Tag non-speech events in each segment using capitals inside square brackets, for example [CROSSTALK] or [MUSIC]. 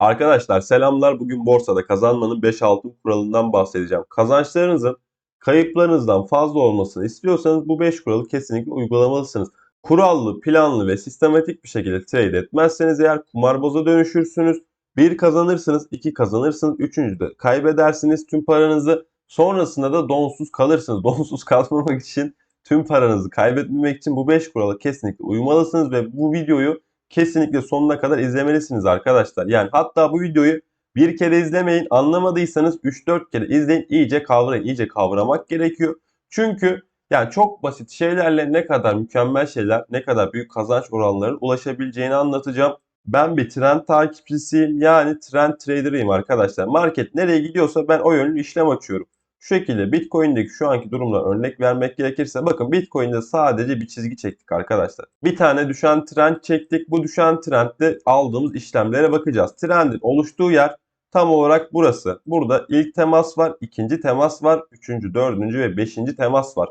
Arkadaşlar selamlar. Bugün borsada kazanmanın 5 altın kuralından bahsedeceğim. Kazançlarınızın kayıplarınızdan fazla olmasını istiyorsanız bu 5 kuralı kesinlikle uygulamalısınız. Kurallı, planlı ve sistematik bir şekilde trade etmezseniz eğer kumarboza dönüşürsünüz. Bir kazanırsınız, iki kazanırsınız, üçüncüde kaybedersiniz tüm paranızı. Sonrasında da donsuz kalırsınız. [LAUGHS] Donsuz kalmamak için tüm paranızı kaybetmemek için bu 5 kurala kesinlikle uymalısınız ve bu videoyu kesinlikle sonuna kadar izlemelisiniz arkadaşlar. Yani hatta bu videoyu bir kere izlemeyin. Anlamadıysanız 3-4 kere izleyin. iyice kavrayın. iyice kavramak gerekiyor. Çünkü yani çok basit şeylerle ne kadar mükemmel şeyler, ne kadar büyük kazanç oranlarının ulaşabileceğini anlatacağım. Ben bir trend takipçisiyim. Yani trend trader'ıyım arkadaşlar. Market nereye gidiyorsa ben o yönlü işlem açıyorum. Şu şekilde Bitcoin'deki şu anki durumla örnek vermek gerekirse bakın Bitcoin'de sadece bir çizgi çektik arkadaşlar. Bir tane düşen trend çektik. Bu düşen trendde aldığımız işlemlere bakacağız. Trendin oluştuğu yer tam olarak burası. Burada ilk temas var, ikinci temas var, üçüncü, dördüncü ve beşinci temas var.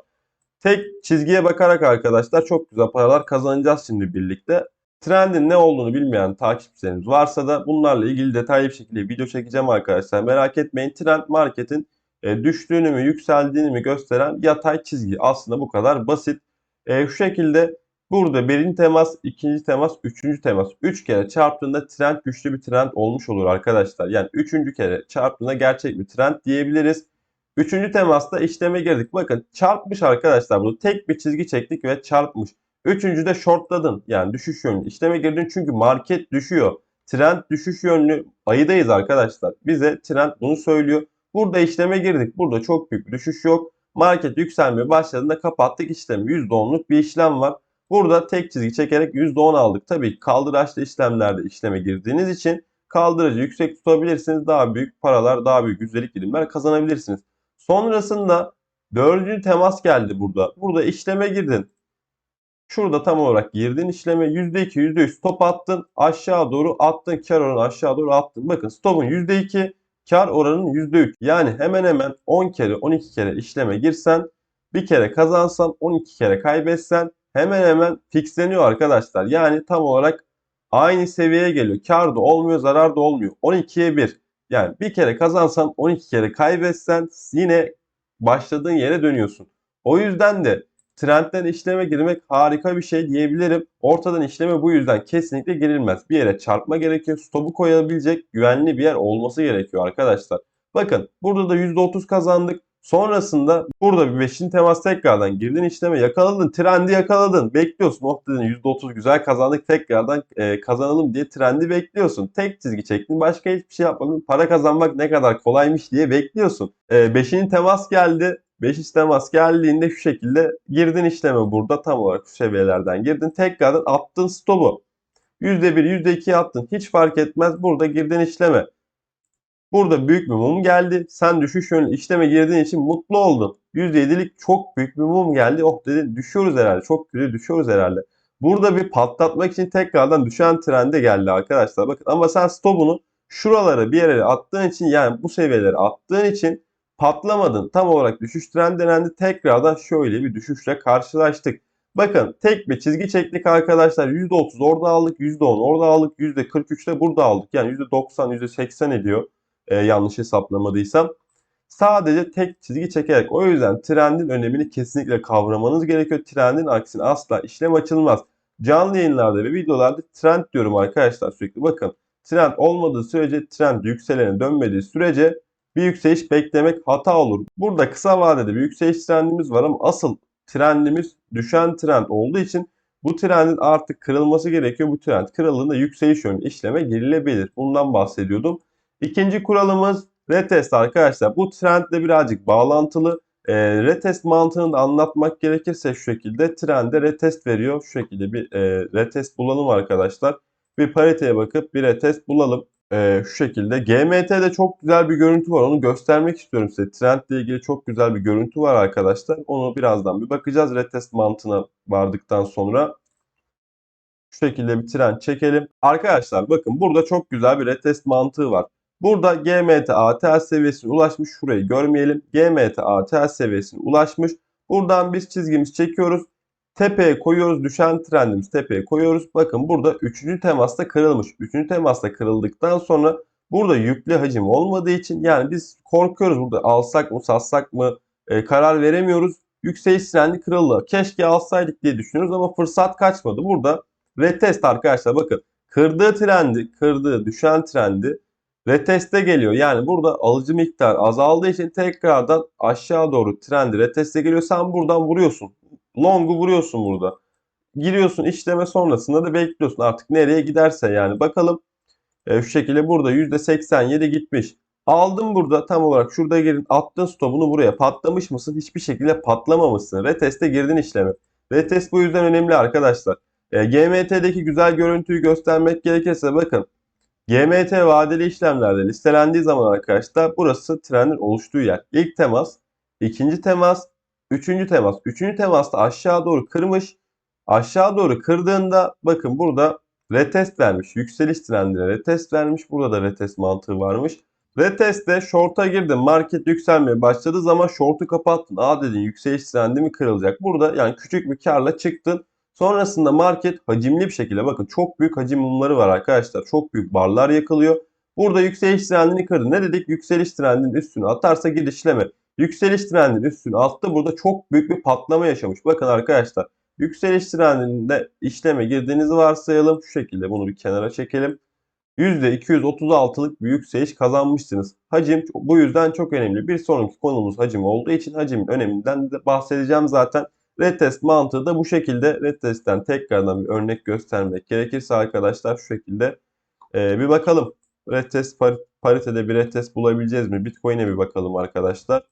Tek çizgiye bakarak arkadaşlar çok güzel paralar kazanacağız şimdi birlikte. Trendin ne olduğunu bilmeyen takipçilerimiz varsa da bunlarla ilgili detaylı bir şekilde video çekeceğim arkadaşlar. Merak etmeyin. Trend marketin e, düştüğünü mü yükseldiğini mi gösteren yatay çizgi. Aslında bu kadar basit. E, şu şekilde burada birinci temas, ikinci temas, üçüncü temas. Üç kere çarptığında trend güçlü bir trend olmuş olur arkadaşlar. Yani üçüncü kere çarptığında gerçek bir trend diyebiliriz. Üçüncü temasta işleme girdik. Bakın çarpmış arkadaşlar bunu. Tek bir çizgi çektik ve çarpmış. Üçüncüde shortladın. Yani düşüş yönlü işleme girdin çünkü market düşüyor. Trend düşüş yönlü ayıdayız arkadaşlar. Bize trend bunu söylüyor. Burada işleme girdik. Burada çok büyük bir düşüş yok. Market yükselmeye başladığında kapattık işlemi. %10'luk bir işlem var. Burada tek çizgi çekerek %10 aldık. Tabii kaldıraçlı işlemlerde işleme girdiğiniz için kaldırıcı yüksek tutabilirsiniz. Daha büyük paralar, daha büyük yüzdelik dilimler kazanabilirsiniz. Sonrasında dördüncü temas geldi burada. Burada işleme girdin. Şurada tam olarak girdin işleme %2, %3 stop attın. Aşağı doğru attın. Kar oranı aşağı doğru attın. Bakın stopun %2, kar oranının %3. Yani hemen hemen 10 kere 12 kere işleme girsen bir kere kazansan 12 kere kaybetsen hemen hemen fixleniyor arkadaşlar. Yani tam olarak aynı seviyeye geliyor. Kar da olmuyor zarar da olmuyor. 12'ye 1. Yani bir kere kazansan 12 kere kaybetsen yine başladığın yere dönüyorsun. O yüzden de trendden işleme girmek harika bir şey diyebilirim. Ortadan işleme bu yüzden kesinlikle girilmez. Bir yere çarpma gerekiyor. Stopu koyabilecek güvenli bir yer olması gerekiyor arkadaşlar. Bakın burada da %30 kazandık. Sonrasında burada bir 5. temas tekrardan girdin işleme yakaladın. Trendi yakaladın. Bekliyorsun. Oh dedin %30 güzel kazandık. Tekrardan e, kazanalım diye trendi bekliyorsun. Tek çizgi çektin. Başka hiçbir şey yapmadın. Para kazanmak ne kadar kolaymış diye bekliyorsun. 5. E, temas geldi. 5 temas geldiğinde şu şekilde girdin işleme burada tam olarak şu seviyelerden girdin. Tekrardan attın stopu. %1, %2 attın. Hiç fark etmez. Burada girdin işleme. Burada büyük bir mum geldi. Sen düşüş yönlü işleme girdiğin için mutlu oldun. %7'lik çok büyük bir mum geldi. Oh dedin düşüyoruz herhalde. Çok güzel düşüyoruz herhalde. Burada bir patlatmak için tekrardan düşen trende geldi arkadaşlar. Bakın ama sen stopunu şuralara bir yere attığın için yani bu seviyelere attığın için patlamadın. Tam olarak düşüş trend denendi. Tekrardan şöyle bir düşüşle karşılaştık. Bakın tek bir çizgi çektik arkadaşlar. %30 orada aldık. %10 orada aldık. %43 de burada aldık. Yani %90, %80 ediyor. Ee, yanlış hesaplamadıysam. Sadece tek çizgi çekerek. O yüzden trendin önemini kesinlikle kavramanız gerekiyor. Trendin aksine asla işlem açılmaz. Canlı yayınlarda ve videolarda trend diyorum arkadaşlar sürekli. Bakın trend olmadığı sürece trend yükselene dönmediği sürece bir yükseliş beklemek hata olur. Burada kısa vadede bir yükseliş trendimiz var ama asıl trendimiz düşen trend olduğu için bu trendin artık kırılması gerekiyor. Bu trend kırıldığında yükseliş yönlü işleme girilebilir. Bundan bahsediyordum. İkinci kuralımız retest arkadaşlar. Bu trendle birazcık bağlantılı. E, retest mantığını da anlatmak gerekirse şu şekilde trende retest veriyor. Şu şekilde bir e, retest bulalım arkadaşlar. Bir pariteye bakıp bir retest bulalım. Ee, şu şekilde. GMT'de çok güzel bir görüntü var. Onu göstermek istiyorum size. Trendle ilgili çok güzel bir görüntü var arkadaşlar. Onu birazdan bir bakacağız. Retest mantığına vardıktan sonra. Şu şekilde bir trend çekelim. Arkadaşlar bakın burada çok güzel bir retest mantığı var. Burada GMT ATL seviyesine ulaşmış. Şurayı görmeyelim. GMT ATL seviyesine ulaşmış. Buradan biz çizgimizi çekiyoruz. Tepeye koyuyoruz. Düşen trendimiz tepeye koyuyoruz. Bakın burada 3. temasta kırılmış. 3. temasta kırıldıktan sonra burada yüklü hacim olmadığı için yani biz korkuyoruz burada alsak mı satsak mı e, karar veremiyoruz. Yükseliş trendi kırıldı. Keşke alsaydık diye düşünüyoruz ama fırsat kaçmadı. Burada retest arkadaşlar bakın kırdığı trendi, kırdığı düşen trendi reteste geliyor. Yani burada alıcı miktar azaldığı için tekrardan aşağı doğru trendi reteste geliyor. Sen buradan vuruyorsun. Long'u vuruyorsun burada. Giriyorsun işleme sonrasında da bekliyorsun artık nereye giderse yani. Bakalım e, şu şekilde burada %87 gitmiş. Aldım burada tam olarak şurada girin attın stopunu buraya patlamış mısın? Hiçbir şekilde patlamamışsın. Reteste girdin işleme. Retest bu yüzden önemli arkadaşlar. E, GMT'deki güzel görüntüyü göstermek gerekirse bakın. GMT vadeli işlemlerde listelendiği zaman arkadaşlar burası trendin oluştuğu yer. İlk temas, ikinci temas, üçüncü temas. Üçüncü temasta aşağı doğru kırmış. Aşağı doğru kırdığında bakın burada retest vermiş. Yükseliş trendine retest vermiş. Burada da retest mantığı varmış. Retest'te short'a girdin. Market yükselmeye başladığı zaman short'u kapattın. Aa dedin yükseliş trendi mi kırılacak? Burada yani küçük bir karla çıktın. Sonrasında market hacimli bir şekilde bakın çok büyük hacim mumları var arkadaşlar. Çok büyük barlar yakılıyor. Burada yükseliş trendini kırdı. Ne dedik? Yükseliş trendinin üstüne atarsa girişleme. Yükseliş trendinin üstüne attı. Burada çok büyük bir patlama yaşamış. Bakın arkadaşlar yükseliş trendinde işleme girdiğinizi varsayalım. Şu şekilde bunu bir kenara çekelim. %236'lık bir yükseliş kazanmışsınız. Hacim bu yüzden çok önemli. Bir sonraki konumuz hacim olduğu için hacimin öneminden de bahsedeceğim zaten. Retest mantığı da bu şekilde. Retest'ten tekrardan bir örnek göstermek gerekirse arkadaşlar şu şekilde ee, bir bakalım. Retest par paritede bir retest bulabileceğiz mi? Bitcoin'e bir bakalım arkadaşlar.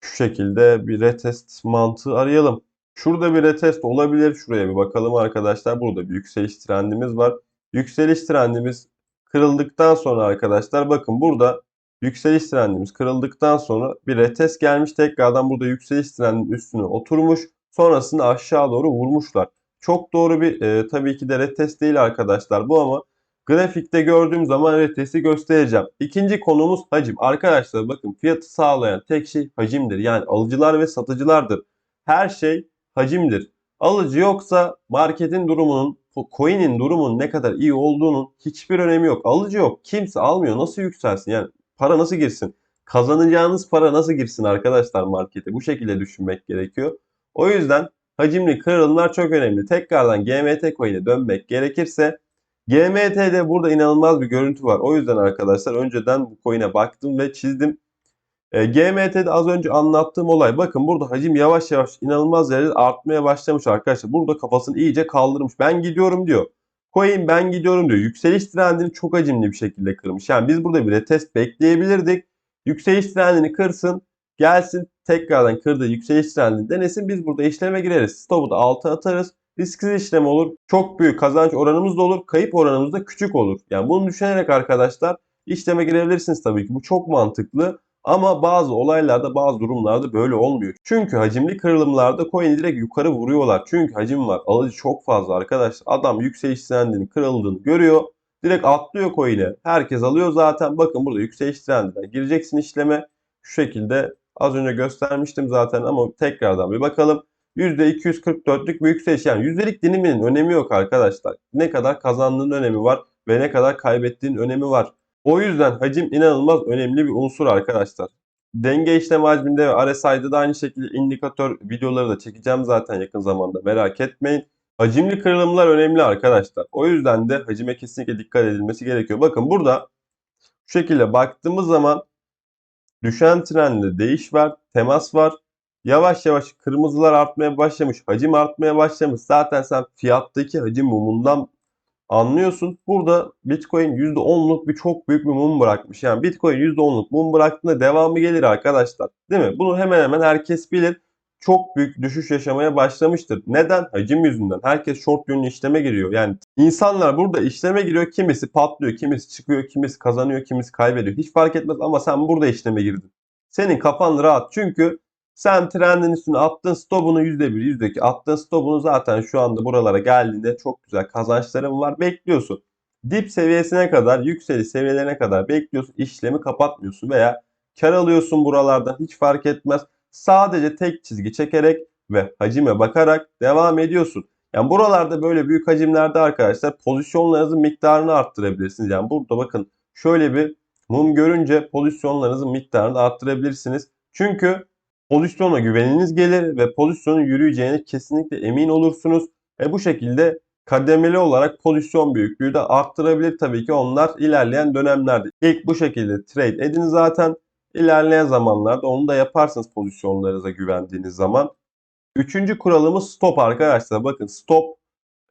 Şu şekilde bir retest mantığı arayalım. Şurada bir retest olabilir. Şuraya bir bakalım arkadaşlar. Burada bir yükseliş trendimiz var. Yükseliş trendimiz kırıldıktan sonra arkadaşlar bakın burada yükseliş trendimiz kırıldıktan sonra bir retest gelmiş. Tekrardan burada yükseliş trendinin üstüne oturmuş. Sonrasında aşağı doğru vurmuşlar. Çok doğru bir e, tabii ki de retest değil arkadaşlar bu ama grafikte gördüğüm zaman retesti göstereceğim. İkinci konumuz hacim. Arkadaşlar bakın fiyatı sağlayan tek şey hacimdir. Yani alıcılar ve satıcılardır. Her şey hacimdir. Alıcı yoksa marketin durumunun, coin'in durumunun ne kadar iyi olduğunun hiçbir önemi yok. Alıcı yok. Kimse almıyor. Nasıl yükselsin? Yani para nasıl girsin? Kazanacağınız para nasıl girsin arkadaşlar markete? Bu şekilde düşünmek gerekiyor. O yüzden hacimli kırılımlar çok önemli. Tekrardan GMT coin'e dönmek gerekirse GMT'de burada inanılmaz bir görüntü var. O yüzden arkadaşlar önceden bu coin'e baktım ve çizdim. E, GMT'de az önce anlattığım olay. Bakın burada hacim yavaş yavaş inanılmaz derecede artmaya başlamış arkadaşlar. Burada kafasını iyice kaldırmış. Ben gidiyorum diyor. Coin ben gidiyorum diyor. Yükseliş trendini çok hacimli bir şekilde kırmış. Yani biz burada bir retest bekleyebilirdik. Yükseliş trendini kırsın. Gelsin tekrardan kırdığı yükseliş trendini denesin. Biz burada işleme gireriz. Stop'u da altı atarız. Risksiz işlem olur. Çok büyük kazanç oranımız da olur. Kayıp oranımız da küçük olur. Yani bunu düşünerek arkadaşlar işleme girebilirsiniz tabii ki. Bu çok mantıklı. Ama bazı olaylarda bazı durumlarda böyle olmuyor. Çünkü hacimli kırılımlarda coin'i direkt yukarı vuruyorlar. Çünkü hacim var. Alıcı çok fazla arkadaşlar. Adam yükseliş trendinin kırıldığını görüyor. Direkt atlıyor coin'e. Herkes alıyor zaten. Bakın burada yükseliş trendinden gireceksin işleme. Şu şekilde az önce göstermiştim zaten ama tekrardan bir bakalım. %244'lük bir yükseliş. Yani yüzdelik diliminin önemi yok arkadaşlar. Ne kadar kazandığın önemi var ve ne kadar kaybettiğin önemi var. O yüzden hacim inanılmaz önemli bir unsur arkadaşlar. Denge işlem hacminde ve RSI'de de aynı şekilde indikatör videoları da çekeceğim zaten yakın zamanda merak etmeyin. Hacimli kırılımlar önemli arkadaşlar. O yüzden de hacime kesinlikle dikkat edilmesi gerekiyor. Bakın burada şu şekilde baktığımız zaman düşen trendde değiş var, temas var. Yavaş yavaş kırmızılar artmaya başlamış, hacim artmaya başlamış. Zaten sen fiyattaki hacim mumundan anlıyorsun. Burada Bitcoin %10'luk bir çok büyük bir mum bırakmış. Yani Bitcoin %10'luk mum bıraktığında devamı gelir arkadaşlar. Değil mi? Bunu hemen hemen herkes bilir. Çok büyük düşüş yaşamaya başlamıştır. Neden? Hacim yüzünden. Herkes short yönlü işleme giriyor. Yani insanlar burada işleme giriyor. Kimisi patlıyor, kimisi çıkıyor, kimisi kazanıyor, kimisi kaybediyor. Hiç fark etmez ama sen burada işleme girdin. Senin kafan rahat. Çünkü sen trendin üstüne attığın stopunu %1, %2 attığın stopunu zaten şu anda buralara geldiğinde çok güzel kazançların var. Bekliyorsun. Dip seviyesine kadar, yükseliş seviyelerine kadar bekliyorsun. işlemi kapatmıyorsun veya kar alıyorsun buralardan hiç fark etmez. Sadece tek çizgi çekerek ve hacime bakarak devam ediyorsun. Yani buralarda böyle büyük hacimlerde arkadaşlar pozisyonlarınızın miktarını arttırabilirsiniz. Yani burada bakın şöyle bir mum görünce pozisyonlarınızın miktarını arttırabilirsiniz. Çünkü pozisyona güveniniz gelir ve pozisyonun yürüyeceğine kesinlikle emin olursunuz. Ve bu şekilde kademeli olarak pozisyon büyüklüğü de arttırabilir tabii ki onlar ilerleyen dönemlerde. İlk bu şekilde trade edin zaten. İlerleyen zamanlarda onu da yaparsınız pozisyonlarınıza güvendiğiniz zaman. Üçüncü kuralımız stop arkadaşlar. Bakın stop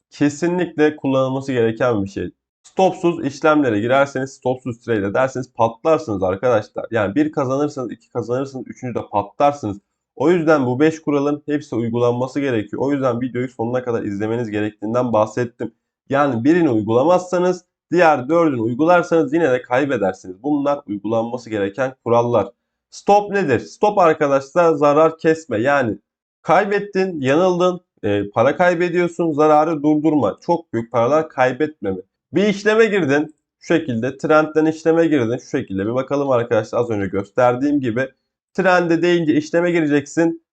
kesinlikle kullanılması gereken bir şey. Stopsuz işlemlere girerseniz stopsuz trade ederseniz patlarsınız arkadaşlar. Yani bir kazanırsanız iki kazanırsınız üçüncü de patlarsınız. O yüzden bu 5 kuralın hepsi uygulanması gerekiyor. O yüzden videoyu sonuna kadar izlemeniz gerektiğinden bahsettim. Yani birini uygulamazsanız diğer dördünü uygularsanız yine de kaybedersiniz. Bunlar uygulanması gereken kurallar. Stop nedir? Stop arkadaşlar zarar kesme. Yani kaybettin, yanıldın, e, para kaybediyorsun, zararı durdurma. Çok büyük paralar kaybetmeme. Bir işleme girdin. Şu şekilde trendden işleme girdin. Şu şekilde bir bakalım arkadaşlar az önce gösterdiğim gibi. Trende deyince işleme gireceksin.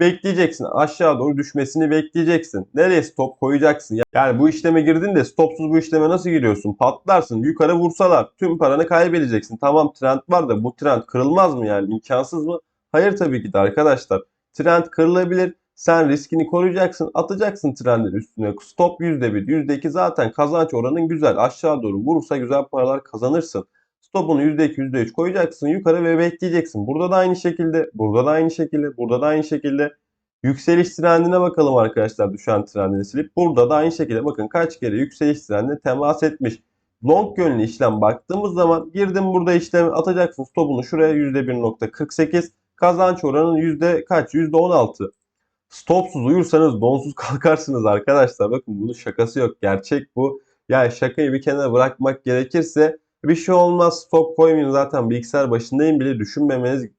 Bekleyeceksin. Aşağı doğru düşmesini bekleyeceksin. Nereye stop koyacaksın? Yani bu işleme girdin de stopsuz bu işleme nasıl giriyorsun? Patlarsın. Yukarı vursalar tüm paranı kaybedeceksin. Tamam trend var da bu trend kırılmaz mı yani? imkansız mı? Hayır tabii ki de arkadaşlar. Trend kırılabilir. Sen riskini koruyacaksın. Atacaksın trendin üstüne. Stop %1, %2 zaten kazanç oranın güzel. Aşağı doğru vurursa güzel paralar kazanırsın. Stopunu %2, %3 koyacaksın yukarı ve bekleyeceksin. Burada da aynı şekilde, burada da aynı şekilde, burada da aynı şekilde. Yükseliş trendine bakalım arkadaşlar düşen trendini silip. Burada da aynı şekilde bakın kaç kere yükseliş trendine temas etmiş. Long yönlü işlem baktığımız zaman girdim burada işlemi atacaksın stopunu şuraya %1.48 kazanç oranın yüzde kaç? %16. Stopsuz uyursanız donsuz [LAUGHS] kalkarsınız arkadaşlar. Bakın bunun şakası yok. Gerçek bu. Yani şakayı bir kenara bırakmak gerekirse bir şey olmaz stop koymayayım zaten bilgisayar başındayım bile düşünmemeniz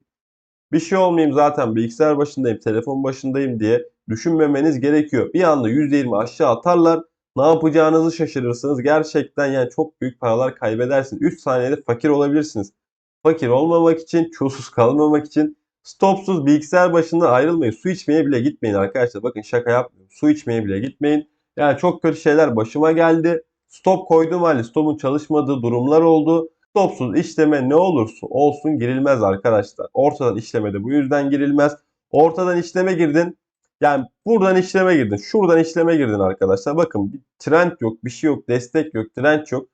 bir şey olmayayım zaten bilgisayar başındayım telefon başındayım diye düşünmemeniz gerekiyor. Bir anda %20 aşağı atarlar ne yapacağınızı şaşırırsınız. Gerçekten yani çok büyük paralar kaybedersiniz. 3 saniyede fakir olabilirsiniz. Fakir olmamak için, çulsuz kalmamak için stopsuz bilgisayar başından ayrılmayın. Su içmeye bile gitmeyin arkadaşlar. Bakın şaka yapmıyorum. Su içmeye bile gitmeyin. Yani çok kötü şeyler başıma geldi. Stop koyduğum halde stopun çalışmadığı durumlar oldu. Stopsuz işleme ne olursa olsun girilmez arkadaşlar. Ortadan işleme de bu yüzden girilmez. Ortadan işleme girdin. Yani buradan işleme girdin. Şuradan işleme girdin arkadaşlar. Bakın bir trend yok, bir şey yok, destek yok, trend yok.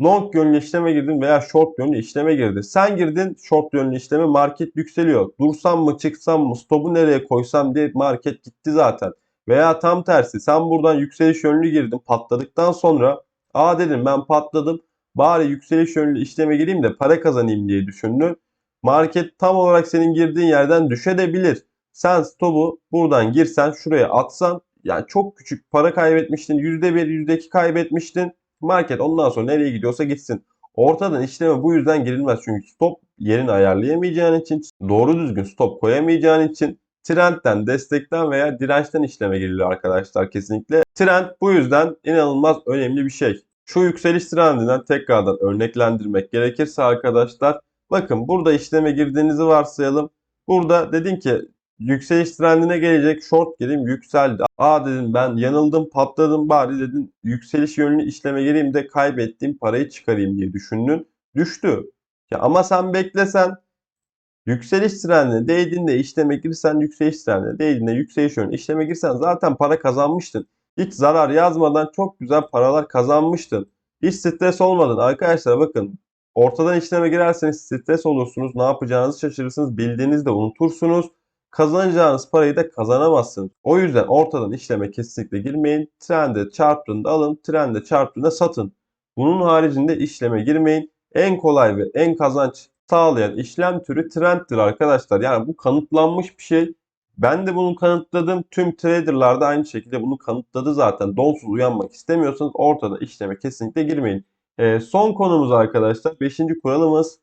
Long yönlü işleme girdin veya short yönlü işleme girdin. Sen girdin short yönlü işleme market yükseliyor. Dursam mı çıksam mı stopu nereye koysam diye market gitti zaten. Veya tam tersi sen buradan yükseliş yönlü girdin patladıktan sonra aa dedim ben patladım bari yükseliş yönlü işleme gireyim de para kazanayım diye düşündün. Market tam olarak senin girdiğin yerden düşebilir. Sen stopu buradan girsen şuraya atsan yani çok küçük para kaybetmiştin. %1, %2 kaybetmiştin. Market ondan sonra nereye gidiyorsa gitsin. Ortadan işleme bu yüzden girilmez. Çünkü stop yerini ayarlayamayacağın için, doğru düzgün stop koyamayacağın için trendten, destekten veya dirençten işleme giriliyor arkadaşlar kesinlikle. Trend bu yüzden inanılmaz önemli bir şey. Şu yükseliş trendinden tekrardan örneklendirmek gerekirse arkadaşlar bakın burada işleme girdiğinizi varsayalım. Burada dedin ki yükseliş trendine gelecek short gireyim yükseldi. Aa dedim ben yanıldım patladım bari dedin yükseliş yönlü işleme gireyim de kaybettiğim parayı çıkarayım diye düşündün. Düştü. Ya ama sen beklesen yükseliş trendine değdiğinde işleme girsen yükseliş trendine değdiğinde yükseliş yönlü işleme girsen zaten para kazanmıştın. Hiç zarar yazmadan çok güzel paralar kazanmıştın. Hiç stres olmadın. Arkadaşlar bakın ortadan işleme girerseniz stres olursunuz. Ne yapacağınızı şaşırırsınız. Bildiğinizde unutursunuz. Kazanacağınız parayı da kazanamazsınız. O yüzden ortadan işleme kesinlikle girmeyin. Trende çarptığında alın. Trende çarptığında satın. Bunun haricinde işleme girmeyin. En kolay ve en kazanç sağlayan işlem türü trenddir arkadaşlar. Yani bu kanıtlanmış bir şey. Ben de bunu kanıtladım. Tüm traderlar da aynı şekilde bunu kanıtladı zaten. Donsuz uyanmak istemiyorsanız ortada işleme kesinlikle girmeyin. Ee, son konumuz arkadaşlar. Beşinci kuralımız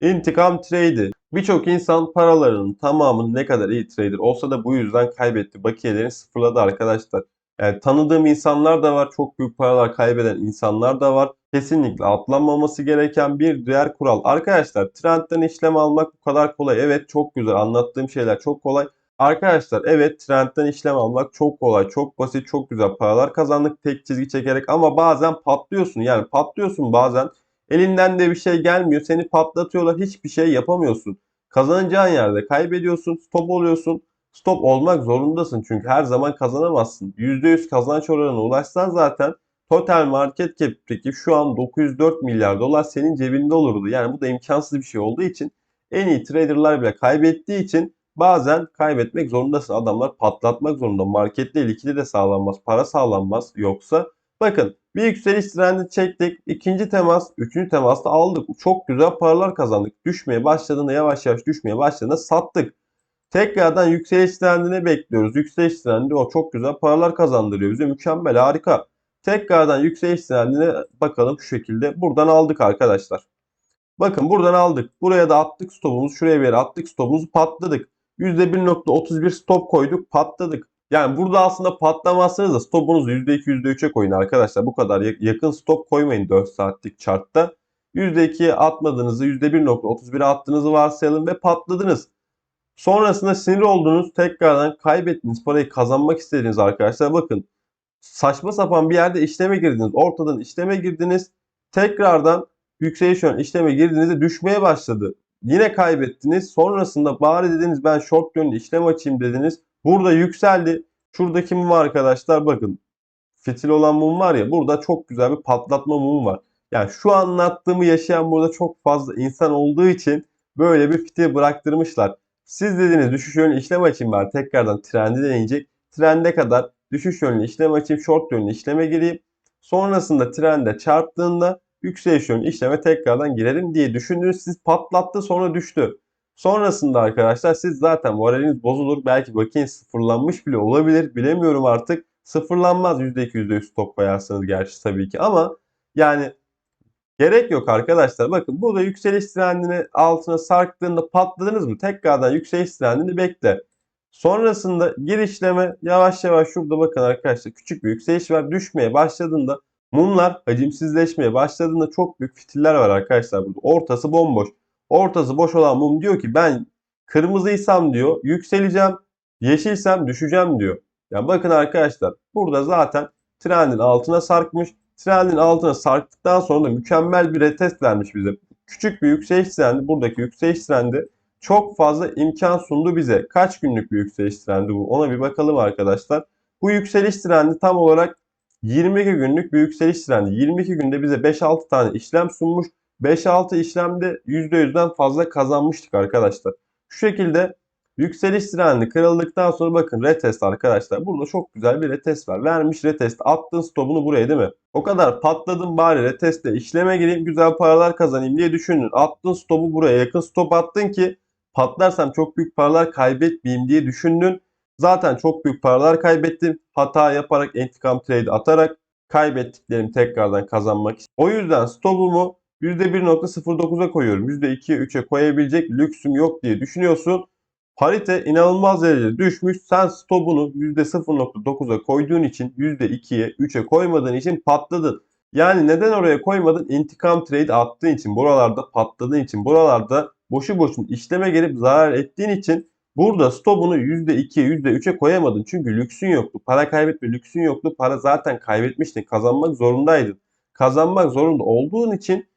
intikam trade'i. Birçok insan paralarının tamamını ne kadar iyi trader olsa da bu yüzden kaybetti. Bakiyelerini sıfırladı arkadaşlar. Yani tanıdığım insanlar da var. Çok büyük paralar kaybeden insanlar da var. Kesinlikle atlanmaması gereken bir diğer kural. Arkadaşlar trendten işlem almak bu kadar kolay. Evet çok güzel. Anlattığım şeyler çok kolay. Arkadaşlar evet trendten işlem almak çok kolay, çok basit, çok güzel paralar kazandık tek çizgi çekerek ama bazen patlıyorsun. Yani patlıyorsun bazen elinden de bir şey gelmiyor. Seni patlatıyorlar hiçbir şey yapamıyorsun. Kazanacağın yerde kaybediyorsun, stop oluyorsun. Stop olmak zorundasın çünkü her zaman kazanamazsın. %100 kazanç oranına ulaşsan zaten total market cap'teki şu an 904 milyar dolar senin cebinde olurdu. Yani bu da imkansız bir şey olduğu için en iyi traderlar bile kaybettiği için bazen kaybetmek zorundasın. Adamlar patlatmak zorunda. Markette likidi de sağlanmaz, para sağlanmaz yoksa. Bakın bir yükseliş trendi çektik. İkinci temas, üçüncü temasta aldık. Çok güzel paralar kazandık. Düşmeye başladığında yavaş yavaş düşmeye başladığında sattık. Tekrardan yükseliş trendini bekliyoruz. Yükseliş trendi o çok güzel paralar kazandırıyor bize. Mükemmel, harika. Tekrardan yükseliş trendine bakalım şu şekilde. Buradan aldık arkadaşlar. Bakın buradan aldık. Buraya da attık stopumuzu. Şuraya bir attık stopumuzu patladık. %1.31 stop koyduk patladık. Yani burada aslında patlamazsınız da stopunuzu %2 %3'e koyun arkadaşlar. Bu kadar yakın stop koymayın 4 saatlik chartta. %2'ye atmadığınızı %1.31'e attığınızı varsayalım ve patladınız. Sonrasında sinir oldunuz tekrardan kaybettiğiniz parayı kazanmak istediğiniz arkadaşlar bakın saçma sapan bir yerde işleme girdiniz. Ortadan işleme girdiniz. Tekrardan yükseliş yön işleme girdiğinizde düşmeye başladı. Yine kaybettiniz. Sonrasında bari dediniz ben short yönlü işlem açayım dediniz. Burada yükseldi. Şuradaki mum arkadaşlar bakın. Fitil olan mum var ya burada çok güzel bir patlatma mumu var. Yani şu anlattığımı yaşayan burada çok fazla insan olduğu için böyle bir fitil bıraktırmışlar. Siz dediniz düşüş yönlü işlem açayım ben tekrardan trendi deneyecek. Trende kadar düşüş yönlü işlem açayım short yönlü işleme gireyim. Sonrasında trende çarptığında yükseliş yönlü işleme tekrardan girelim diye düşündünüz. Siz patlattı sonra düştü. Sonrasında arkadaşlar siz zaten moraliniz bozulur. Belki bakiyen sıfırlanmış bile olabilir. Bilemiyorum artık. Sıfırlanmaz %2 %3 stop koyarsanız gerçi tabii ki ama yani gerek yok arkadaşlar. Bakın burada yükseliş trendini altına sarktığında patladınız mı? Tekrardan yükseliş trendini bekle. Sonrasında gir işleme yavaş yavaş şurada bakın arkadaşlar küçük bir yükseliş var. Düşmeye başladığında mumlar hacimsizleşmeye başladığında çok büyük fitiller var arkadaşlar burada. Ortası bomboş. Ortası boş olan mum diyor ki ben kırmızıysam diyor yükseleceğim. Yeşilsem düşeceğim diyor. Yani bakın arkadaşlar burada zaten trendin altına sarkmış. Trendin altına sarktıktan sonra da mükemmel bir retest vermiş bize. Küçük bir yükseliş trendi buradaki yükseliş trendi çok fazla imkan sundu bize. Kaç günlük bir yükseliş trendi bu? Ona bir bakalım arkadaşlar. Bu yükseliş trendi tam olarak 22 günlük bir yükseliş trendi. 22 günde bize 5-6 tane işlem sunmuş. 5-6 işlemde %100'den fazla kazanmıştık arkadaşlar. Şu şekilde yükseliş trendi kırıldıktan sonra bakın retest arkadaşlar. Burada çok güzel bir retest var. Vermiş retest. Attın stopunu buraya değil mi? O kadar patladım bari retestle işleme gireyim güzel paralar kazanayım diye düşündün. Attın stopu buraya yakın stop attın ki patlarsam çok büyük paralar kaybetmeyeyim diye düşündün. Zaten çok büyük paralar kaybettim. Hata yaparak intikam trade atarak kaybettiklerimi tekrardan kazanmak için. O yüzden stopumu %1.09'a koyuyorum. %2'ye 3'e koyabilecek lüksüm yok diye düşünüyorsun. Parite inanılmaz derecede düşmüş. Sen stopunu %0.9'a koyduğun için %2'ye 3'e koymadığın için patladın. Yani neden oraya koymadın? İntikam trade attığın için, buralarda patladığın için, buralarda boşu boşuna işleme gelip zarar ettiğin için burada stopunu %2'ye %3'e koyamadın. Çünkü lüksün yoktu. Para kaybetme lüksün yoktu. Para zaten kaybetmiştin. Kazanmak zorundaydın. Kazanmak zorunda olduğun için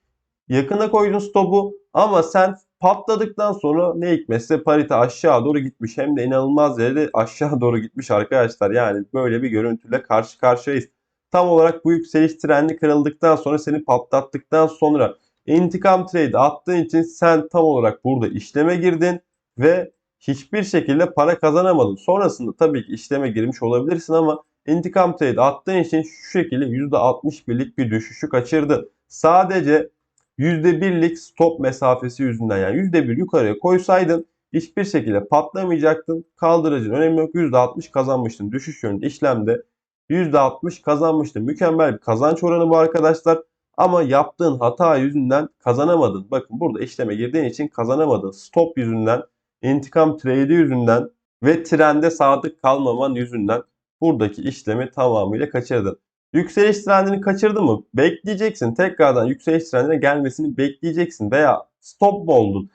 yakına koydun stopu ama sen patladıktan sonra ne hikmetse parite aşağı doğru gitmiş. Hem de inanılmaz derecede aşağı doğru gitmiş arkadaşlar. Yani böyle bir görüntüyle karşı karşıyayız. Tam olarak bu yükseliş trendi kırıldıktan sonra seni patlattıktan sonra intikam trade attığın için sen tam olarak burada işleme girdin ve hiçbir şekilde para kazanamadın. Sonrasında tabii ki işleme girmiş olabilirsin ama intikam trade attığın için şu şekilde %61'lik bir düşüşü kaçırdın. Sadece %1'lik stop mesafesi yüzünden yani %1 yukarıya koysaydın hiçbir şekilde patlamayacaktın. Kaldırıcın önemi yok. %60 kazanmıştın. Düşüş yönlü işlemde %60 kazanmıştın. Mükemmel bir kazanç oranı bu arkadaşlar. Ama yaptığın hata yüzünden kazanamadın. Bakın burada işleme girdiğin için kazanamadın. Stop yüzünden, intikam trade yüzünden ve trende sadık kalmaman yüzünden buradaki işlemi tamamıyla kaçırdın. Yükseliş trendini kaçırdın mı? Bekleyeceksin. Tekrardan yükseliş trendine gelmesini bekleyeceksin. Veya stop mu oldun?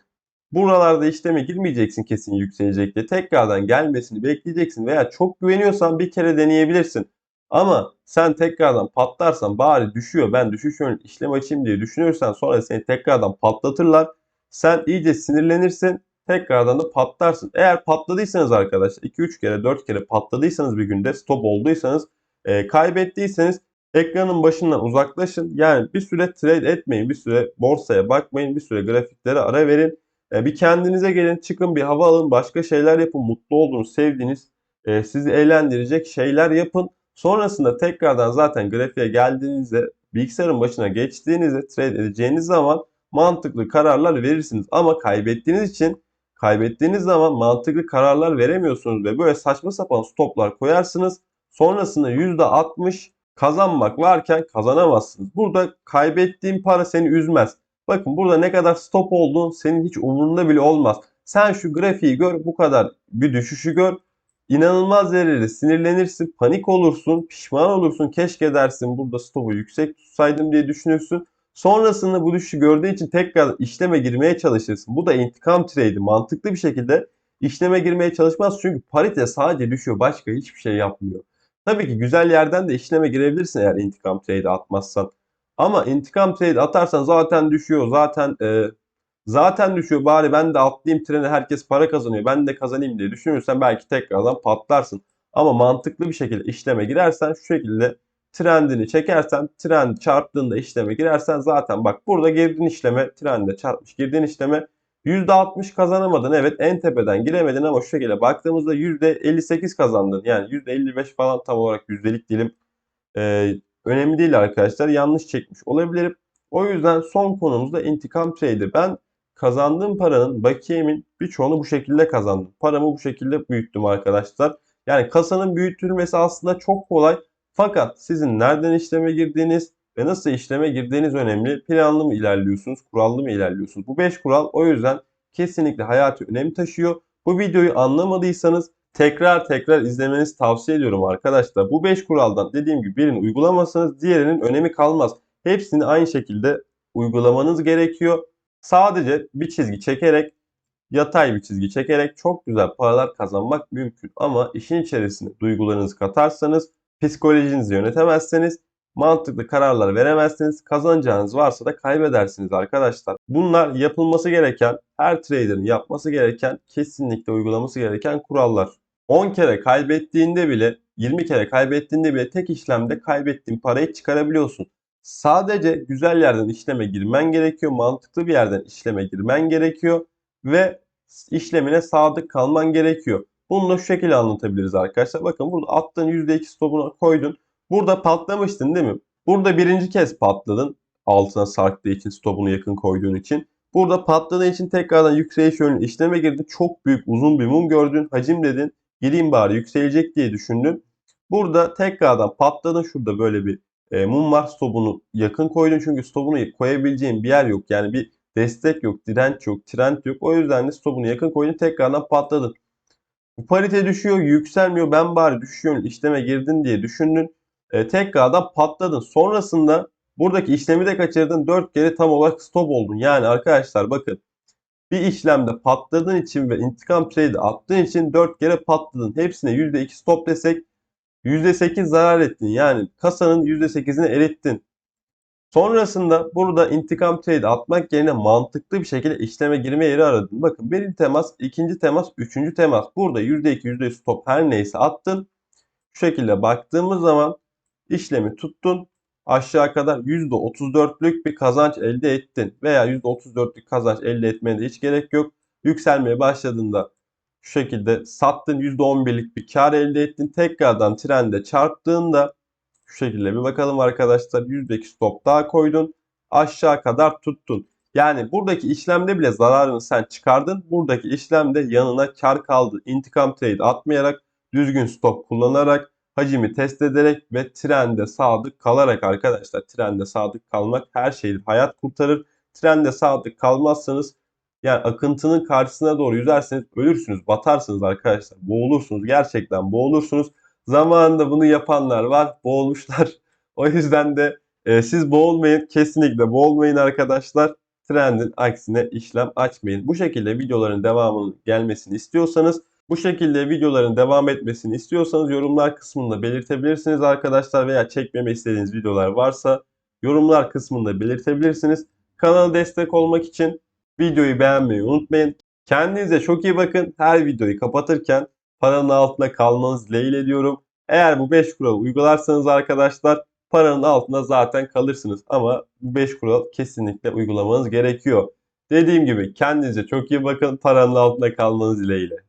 Buralarda işleme girmeyeceksin kesin yükselecek diye. Tekrardan gelmesini bekleyeceksin veya çok güveniyorsan bir kere deneyebilirsin. Ama sen tekrardan patlarsan bari düşüyor ben düşüş yönlü işlem açayım diye düşünürsen sonra seni tekrardan patlatırlar. Sen iyice sinirlenirsin tekrardan da patlarsın. Eğer patladıysanız arkadaşlar 2-3 kere 4 kere patladıysanız bir günde stop olduysanız e, kaybettiyseniz ekranın başından uzaklaşın. Yani bir süre trade etmeyin bir süre borsaya bakmayın bir süre grafiklere ara verin. E, bir kendinize gelin çıkın bir hava alın başka şeyler yapın mutlu olduğunuz sevdiğiniz e, sizi eğlendirecek şeyler yapın. Sonrasında tekrardan zaten grafiğe geldiğinizde bilgisayarın başına geçtiğinizde trade edeceğiniz zaman mantıklı kararlar verirsiniz. Ama kaybettiğiniz için kaybettiğiniz zaman mantıklı kararlar veremiyorsunuz ve böyle saçma sapan stoplar koyarsınız. Sonrasında %60 kazanmak varken kazanamazsınız. Burada kaybettiğin para seni üzmez. Bakın burada ne kadar stop olduğun senin hiç umurunda bile olmaz. Sen şu grafiği gör, bu kadar bir düşüşü gör. İnanılmaz derecede sinirlenirsin, panik olursun, pişman olursun. Keşke dersin burada stopu yüksek tutsaydım diye düşünürsün. Sonrasında bu düşüşü gördüğün için tekrar işleme girmeye çalışırsın. Bu da intikam trade'i. Mantıklı bir şekilde işleme girmeye çalışmaz. Çünkü parite sadece düşüyor. Başka hiçbir şey yapmıyor. Tabii ki güzel yerden de işleme girebilirsin eğer intikam trade'i atmazsan. Ama intikam trade atarsan zaten düşüyor. Zaten e, zaten düşüyor. Bari ben de atlayayım trene herkes para kazanıyor. Ben de kazanayım diye düşünürsen belki tekrardan patlarsın. Ama mantıklı bir şekilde işleme girersen şu şekilde trendini çekersen trend çarptığında işleme girersen zaten bak burada girdiğin işleme trende çarpmış girdiğin işleme %60 kazanamadın. Evet en tepeden giremedin ama şu şekilde baktığımızda %58 kazandın. Yani %55 falan tam olarak yüzdelik dilim e, önemli değil arkadaşlar. Yanlış çekmiş olabilirim. O yüzden son konumuzda intikam trade'i. Ben kazandığım paranın bakiyemin birçoğunu bu şekilde kazandım. Paramı bu şekilde büyüttüm arkadaşlar. Yani kasanın büyütülmesi aslında çok kolay. Fakat sizin nereden işleme girdiğiniz ve nasıl işleme girdiğiniz önemli. Planlı mı ilerliyorsunuz, kurallı mı ilerliyorsunuz? Bu 5 kural o yüzden kesinlikle hayati önem taşıyor. Bu videoyu anlamadıysanız tekrar tekrar izlemenizi tavsiye ediyorum arkadaşlar. Bu 5 kuraldan dediğim gibi birini uygulamasanız diğerinin önemi kalmaz. Hepsini aynı şekilde uygulamanız gerekiyor. Sadece bir çizgi çekerek yatay bir çizgi çekerek çok güzel paralar kazanmak mümkün. Ama işin içerisine duygularınızı katarsanız, psikolojinizi yönetemezseniz mantıklı kararlar veremezsiniz. Kazanacağınız varsa da kaybedersiniz arkadaşlar. Bunlar yapılması gereken, her trader'ın yapması gereken, kesinlikle uygulaması gereken kurallar. 10 kere kaybettiğinde bile, 20 kere kaybettiğinde bile tek işlemde kaybettiğin parayı çıkarabiliyorsun. Sadece güzel yerden işleme girmen gerekiyor. Mantıklı bir yerden işleme girmen gerekiyor. Ve işlemine sadık kalman gerekiyor. Bunu da şu şekilde anlatabiliriz arkadaşlar. Bakın burada attığın %2 stopuna koydun. Burada patlamıştın değil mi? Burada birinci kez patladın. Altına sarktığı için stopunu yakın koyduğun için. Burada patladığı için tekrardan yükseliş yönlü işleme girdin. Çok büyük uzun bir mum gördün. Hacim dedin. Gireyim bari yükselecek diye düşündün. Burada tekrardan patladın. Şurada böyle bir e, mum var. Stopunu yakın koydun. Çünkü stopunu koyabileceğin bir yer yok. Yani bir destek yok, direnç yok, trend yok. O yüzden de stopunu yakın koydun. Tekrardan patladın. Parite düşüyor, yükselmiyor. Ben bari düşüyor işleme girdin diye düşündün e, tekrardan patladın. Sonrasında buradaki işlemi de kaçırdın. 4 kere tam olarak stop oldun. Yani arkadaşlar bakın bir işlemde patladığın için ve intikam trade attığın için 4 kere patladın. Hepsine %2 stop desek %8 zarar ettin. Yani kasanın %8'ini erittin. Sonrasında burada intikam trade atmak yerine mantıklı bir şekilde işleme girme yeri aradın. Bakın birinci temas, ikinci temas, üçüncü temas. Burada %2, %3 stop her neyse attın. Şu şekilde baktığımız zaman işlemi tuttun. Aşağı kadar %34'lük bir kazanç elde ettin. Veya %34'lük kazanç elde etmene de hiç gerek yok. Yükselmeye başladığında şu şekilde sattın %11'lik bir kar elde ettin. Tekrardan trende çarptığında şu şekilde bir bakalım arkadaşlar. %2 stop daha koydun. Aşağı kadar tuttun. Yani buradaki işlemde bile zararını sen çıkardın. Buradaki işlemde yanına kar kaldı. İntikam trade atmayarak, düzgün stop kullanarak hacimi test ederek ve trende sadık kalarak arkadaşlar trende sadık kalmak her şeyi hayat kurtarır. Trende sadık kalmazsanız yani akıntının karşısına doğru yüzerseniz ölürsünüz, batarsınız arkadaşlar. Boğulursunuz, gerçekten boğulursunuz. Zamanında bunu yapanlar var, boğulmuşlar. [LAUGHS] O yüzden de e, siz boğulmayın, kesinlikle boğulmayın arkadaşlar. trendin aksine işlem açmayın. Bu şekilde videoların devamının gelmesini istiyorsanız bu şekilde videoların devam etmesini istiyorsanız yorumlar kısmında belirtebilirsiniz arkadaşlar veya çekmemi istediğiniz videolar varsa yorumlar kısmında belirtebilirsiniz. Kanala destek olmak için videoyu beğenmeyi unutmayın. Kendinize çok iyi bakın. Her videoyu kapatırken paranın altında kalmanızı dileğiyle diyorum. Eğer bu 5 kuralı uygularsanız arkadaşlar paranın altında zaten kalırsınız. Ama bu 5 kural kesinlikle uygulamanız gerekiyor. Dediğim gibi kendinize çok iyi bakın. Paranın altında kalmanız dileğiyle.